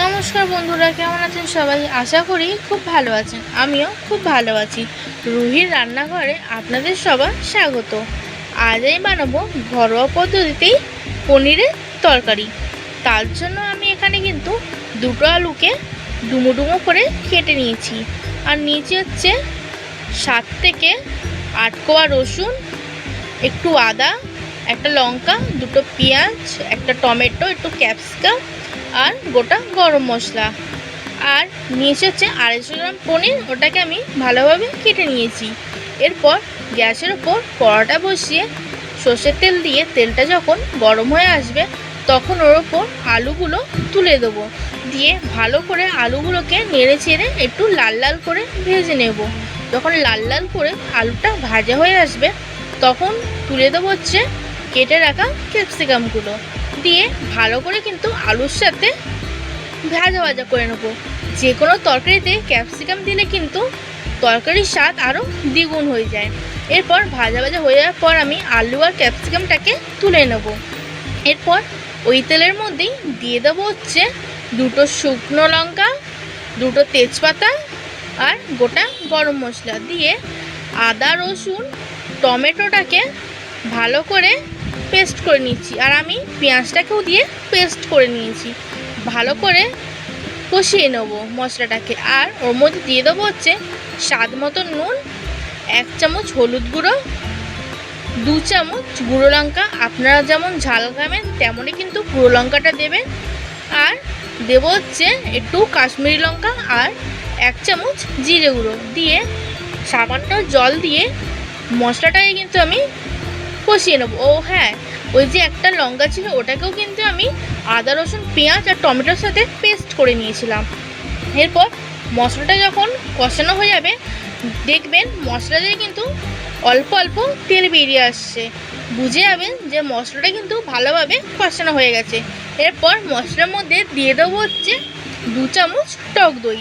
নমস্কার বন্ধুরা, কেমন আছেন সবাই? আশা করি খুব ভালো আছেন। আমিও খুব ভালো আছি। রুহির রান্নাঘরে আপনাদের সবার স্বাগত। আজ আমি বানাবো ঘরোয়া পদ্ধতিতেই পনিরের তরকারি। তার জন্য আমি এখানে কিন্তু দুটো আলুকে ডুমো ডুমো করে কেটে নিয়েছি। আর নিচে হচ্ছে সাত থেকে আট কোয়া রসুন, একটু আদা, একটা লঙ্কা, দুটো পেঁয়াজ, একটা টমেটো, একটু ক্যাপসিকাম আর গোটা গরম মশলা। আর নিয়েছি হচ্ছে আড়াইশো গ্রাম পনির, ওটাকে আমি ভালোভাবে কেটে নিয়েছি। এরপর গ্যাসের ওপর কড়াটা বসিয়ে সর্ষের তেল দিয়ে তেলটা যখন গরম হয়ে আসবে, তখন ওর ওপর আলুগুলো তুলে দেবো। দিয়ে ভালো করে আলুগুলোকে নেড়ে চেড়ে একটু লাল লাল করে ভেজে নেব। যখন লাল লাল করে আলুটা ভাজা হয়ে আসবে, তখন তুলে দেবো হচ্ছে কেটে রাখা ক্যাপসিকামগুলো দিয়ে ভালো করে কিন্তু আলুর সাথে ভাজা ভাজা করে নেব। যে কোনো তরকারিতে ক্যাপসিকাম দিলে কিন্তু তরকারির স্বাদ আরও দ্বিগুণ হয়ে যায়। এরপর ভাজা ভাজা হয়ে যাওয়ার পর আমি আলু আর ক্যাপসিকামটাকে তুলে নেব। এরপর ওই তেলের মধ্যেই দিয়ে দেবো হচ্ছে দুটো শুকনো লঙ্কা, দুটো তেজপাতা আর গোটা গরম মশলা। দিয়ে আদা, রসুন, টমেটোটাকে ভালো করে পেস্ট করে নিচ্ছি। আর আমি পেঁয়াজটাকেও দিয়ে পেস্ট করে নিয়েছি। ভালো করে কষিয়ে নেব মশলাটাকে। আর ওর মধ্যে দিয়ে দেবো হচ্ছে স্বাদ মতো নুন, এক চামচ হলুদ গুঁড়ো, দু চামচ গুঁড়ো লঙ্কা। আপনারা যেমন ঝাল খাবেন, তেমনই কিন্তু গুঁড়ো লঙ্কাটা দেবেন। আর দেবো হচ্ছে একটু কাশ্মীরি লঙ্কা আর এক চামচ জিরে গুঁড়ো। দিয়ে সামান্য জল দিয়ে মশলাটাকে কিন্তু আমি কষিয়ে নেব। ও হ্যাঁ ওই যে একটা লঙ্কা ছিল, ওটাকেও কিন্তু আমি আদা, রসুন, পেঁয়াজ আর টমেটোর সাথে পেস্ট করে নিয়েছিলাম। এরপর মশলাটা যখন কষানো হয়ে যাবে, দেখবেন মশলা দিয়ে কিন্তু অল্প অল্প তেল বেরিয়ে আসছে। বুঝে যাবেন যে মশলাটা কিন্তু ভালোভাবে কষানো হয়ে গেছে। এরপর মশলার মধ্যে দিয়ে দেবো হচ্ছে দু চামচ টক দই।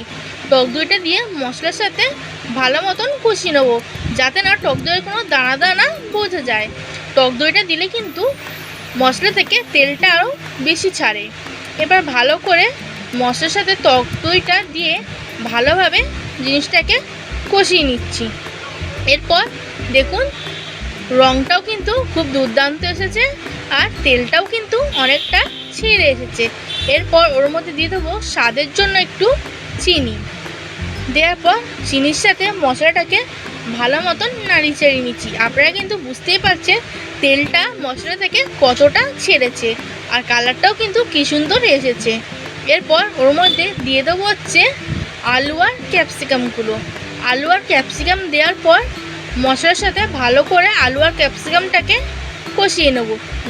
টক দইটা দিয়ে মশলার সাথে ভালো মতন কষিয়ে নেব, যাতে না টক দইয়ের কোনো দানা দানা বোঝা যায়। টক দইটা দিলে কিন্তু মশলা থেকে তেলটা আরও বেশি ছাড়ে। এবার ভালো করে মশলার সাথে টক দইটা দিয়ে ভালোভাবে জিনিসটাকে কষিয়ে নিচ্ছি। এরপর দেখুন রঙটাও কিন্তু খুব দুর্দান্ত এসেছে আর তেলটাও কিন্তু অনেকটা ছিঁড়ে এসেছে। এরপর ওর মধ্যে দিয়ে দেবো স্বাদের জন্য একটু চিনি। দেওয়ার পর চিনির সাথে মশলাটাকে ভালো মতন নাড়ি চেড়ে নিচ্ছি। আপনারা কিন্তু বুঝতেই পারছেন তেলটা মশলা থেকে কতটা ছেড়েছে আর কালারটাও কিন্তু কী সুন্দর এসেছে। এরপর ওর মধ্যে দিয়ে দেবো হচ্ছে আলু আর ক্যাপসিকামগুলো আলু আর ক্যাপসিকাম দেওয়ার পর মশলার সাথে ভালো করে আলু আর ক্যাপসিকামটাকে কষিয়ে নেব,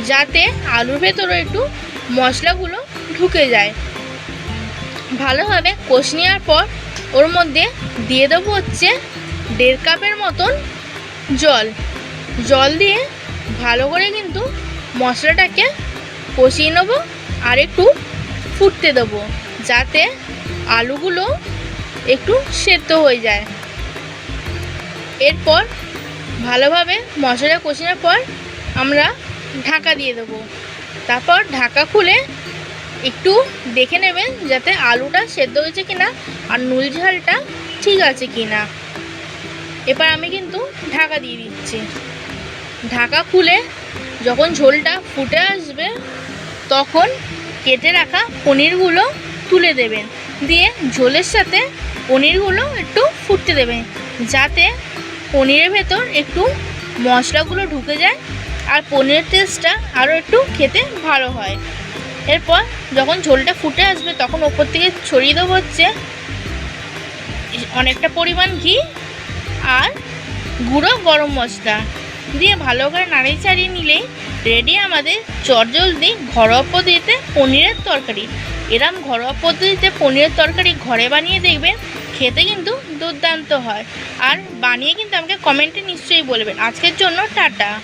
যাতে আলুর ভেতরে একটু মশলাগুলো ঢুকে যায়। ভালোভাবে কষে নেওয়ার পর ওর মধ্যে দিয়ে দেবো হচ্ছে দেড় কাপের মতন জল। জল দিয়ে ভালো করে কিন্তু মশলাটাকে কষিয়ে নেব আর একটু ফুটতে দেবো যাতে আলুগুলো একটু সেদ্ধ হয়ে যায়। এরপর ভালোভাবে মশলা কষানোর পর আমরা ঢাকা দিয়ে দেবো। তারপর ঢাকা খুলে একটু দেখে নেবেন যাতে আলুটা সেদ্ধ হয়েছে কিনা আর নুল ঝালটা ঠিক আছে কিনা। এবার আমি কিন্তু ঢাকা দিয়ে দিচ্ছি। ঢাকা খুলে যখন ঝোলটা ফুটে আসবে, তখন কেটে রাখা পনিরগুলো তুলে দেবেন। দিয়ে ঝোলের সাথে পনিরগুলো একটু ফুটতে দেবেন, যাতে পনিরের ভেতর একটু মশলাগুলো ঢুকে যায় আর পনিরের টেস্টটা আরও একটু খেতে ভালো হয়। এরপর যখন ঝোলটা ফুটে আসবে, তখন ওপর থেকে ছড়িয়ে দেবো হচ্ছে অনেকটা পরিমাণ ঘি আর গুঁড়ো গরম মশলা। দিয়ে ভালো করে নাড়ি চাড়িয়ে নিলেই রেডি আমাদের চটজলদি ঘরোয়া পদ্ধতিতে পনিরের তরকারি। এরম ঘরোয়া পদ্ধতিতে পনিরের তরকারি ঘরে বানিয়ে দেখবেন, খেতে কিন্তু দুর্দান্ত হয়। আর বানিয়ে কিন্তু আমাকে কমেন্টে নিশ্চয়ই বলবেন। আজকের জন্য টাটা।